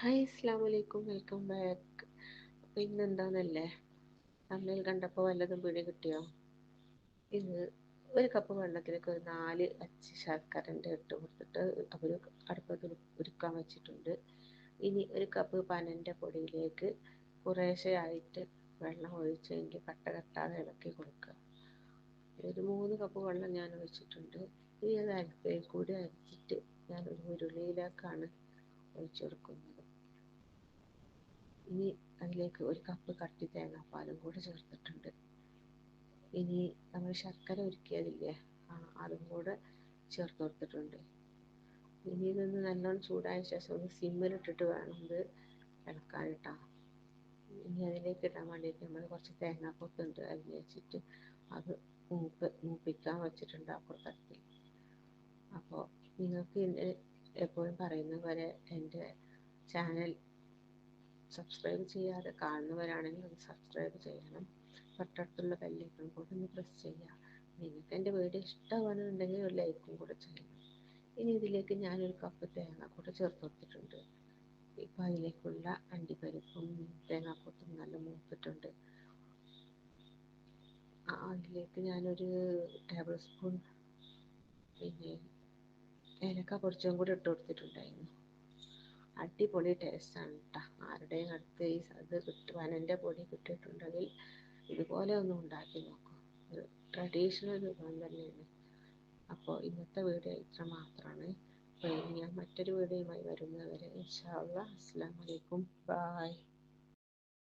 Hi അസ്സാം അലൈക്കും. Welcome back അപ്പോൾ ഇന്ന് എന്താണെന്നല്ലേ തമ്മിൽ കണ്ടപ്പോൾ വല്ലതും പിടി കിട്ടിയോ? ഇന്ന് ഒരു കപ്പ് വെള്ളത്തിലേക്ക് ഒരു നാല് അച്ച് ശർക്കരന്റെ ഇട്ട് കൊടുത്തിട്ട് അവർ അടുപ്പത്ത് ഉരുക്കാൻ വെച്ചിട്ടുണ്ട്. ഇനി ഒരു കപ്പ് പനന്റെ പൊടിയിലേക്ക് കുറേശ്ശെയായിട്ട് വെള്ളം ഒഴിച്ചതിന്റെ കട്ട കട്ടാതെ ഇളക്കി കൊടുക്കുക. ഒരു മൂന്ന് കപ്പ് വെള്ളം ഞാൻ ഒഴിച്ചിട്ടുണ്ട്. ഇനി അത് അരിപ്പയിൽ കൂടി അരിച്ചിട്ട് ഞാൻ ഒരു ഉരുളിയിലേക്കാണ് ഒഴിച്ചു കൊടുക്കുന്നത്. ഇനി അതിലേക്ക് ഒരു കപ്പ് കട്ടി തേങ്ങാപ്പാലും കൂടെ ചേർത്തിട്ടുണ്ട്. ഇനി നമ്മൾ ശർക്കര ഉരുക്കിയതില്ലേ ആ അതും കൂടെ ചേർത്ത് കൊടുത്തിട്ടുണ്ട്. ഇനി ഇതൊന്ന് നല്ലോണം ചൂടായ ശേഷം ഒന്ന് സിമ്മിലിട്ടിട്ട് വേണം ഇത് ഇളക്കാൻ കേട്ടോ ഇനി അതിലേക്ക് ഇടാൻ വേണ്ടിയിട്ട് നമ്മൾ കുറച്ച് തേങ്ങാക്കൊത്തുണ്ട് അതിൽ വെച്ചിട്ട് അത് മൂപ്പ് മൂപ്പിക്കാൻ വെച്ചിട്ടുണ്ട് അപ്പുറത്തടുപ്പിൽ അപ്പോൾ നിങ്ങൾക്ക് എപ്പോഴും പറയുന്ന പോലെ എന്റെ ചാനൽ സബ്സ്ക്രൈബ് ചെയ്യാതെ കാണുന്നവരാണെങ്കിൽ ഒന്ന് സബ്സ്ക്രൈബ് ചെയ്യണം. തൊട്ടടുത്തുള്ള ബെല്ലൈക്കൺ കൂടി ഒന്ന് പ്രസ് ചെയ്യുക. നിങ്ങൾക്ക് എന്റെ വീഡിയോ ഇഷ്ടമാണെന്നുണ്ടെങ്കിൽ ഒരു ലൈക്കും കൂടെ ചെയ്യണം. ഇനി ഇതിലേക്ക് ഞാനൊരു കപ്പ് തേങ്ങ കൂടെ ചേർത്ത് കൊടുത്തിട്ടുണ്ട്. ഇപ്പം അതിലേക്കുള്ള അണ്ടിപ്പരിപ്പും തേങ്ങാക്കൊത്തും നല്ല മൂത്തിട്ടുണ്ട്. അതിലേക്ക് ഞാനൊരു ടേബിൾ സ്പൂൺ പിന്നെ ഏലക്ക പൊടിച്ചും കൂടി ഇട്ട് കൊടുത്തിട്ടുണ്ടായിരുന്നു. അടിപൊളി ടേസ്റ്റാണ് കേട്ടോ ആരുടെയും അടുത്ത് ഈ അത് കിട്ടുവാനെന്റെ പൊടി കിട്ടിയിട്ടുണ്ടെങ്കിൽ ഇതുപോലെ ഒന്ന് ഉണ്ടാക്കി നോക്കും. ഒരു ട്രഡീഷണൽ വിഭവം തന്നെയാണ്. അപ്പോൾ ഇന്നത്തെ വീഡിയോ ഇത്ര മാത്രമാണ് അപ്പോൾ ഞാൻ മറ്റൊരു വീഡിയോയുമായി വരുന്നവരെ ഇൻഷാ അല്ലാ അസ്സാം വലൈക്കും ബായ്